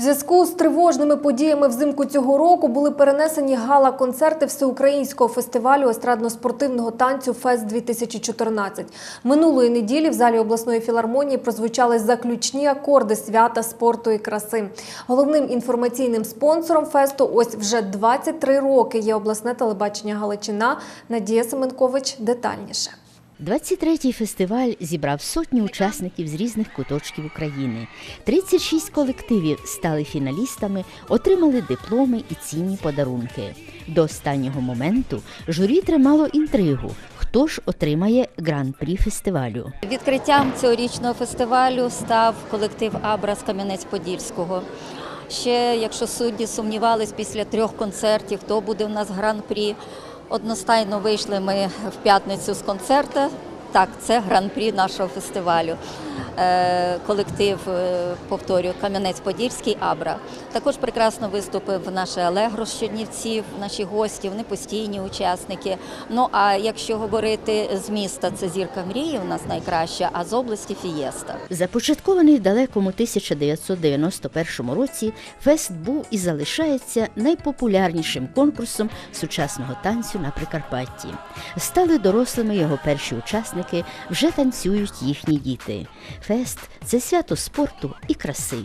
В зв'язку з тривожними подіями взимку цього року були перенесені гала-концерти всеукраїнського фестивалю естрадно-спортивного танцю Фест 2014 Минулої неділі в залі обласної філармонії прозвучали заключні акорди свята спорту і краси. Головним інформаційним спонсором фесту ось вже 23 роки є обласне телебачення Галичина. Надія Семенкович детальніше. 23-й фестиваль зібрав сотні учасників з різних куточків України. 36 колективів стали фіналістами, отримали дипломи і цінні подарунки. До останнього моменту журі тримало інтригу, хто ж отримає гран-прі фестивалю. Відкриттям цьогорічного фестивалю став колектив Абра з Кам'янець-Подільського. Ще, якщо судді сумнівались після трьох концертів, хто буде у нас гран-прі, одностайно вийшли ми в п'ятницю з концерту. Так, це гран-прі нашого фестивалю. Е, колектив, е, повторюю, Кам'янець-Подільський Абра. Також прекрасно виступив наше Алегро з Чернівців, наші гості, вони постійні учасники. Ну а якщо говорити з міста, це зірка мрії у нас найкраща, а з області Фієста. Започаткований в далекому 1991 році, фест був і залишається найпопулярнішим конкурсом сучасного танцю на Прикарпатті. Стали дорослими його перші учасники, вже танцюють їхні діти. Фест це свято спорту і краси.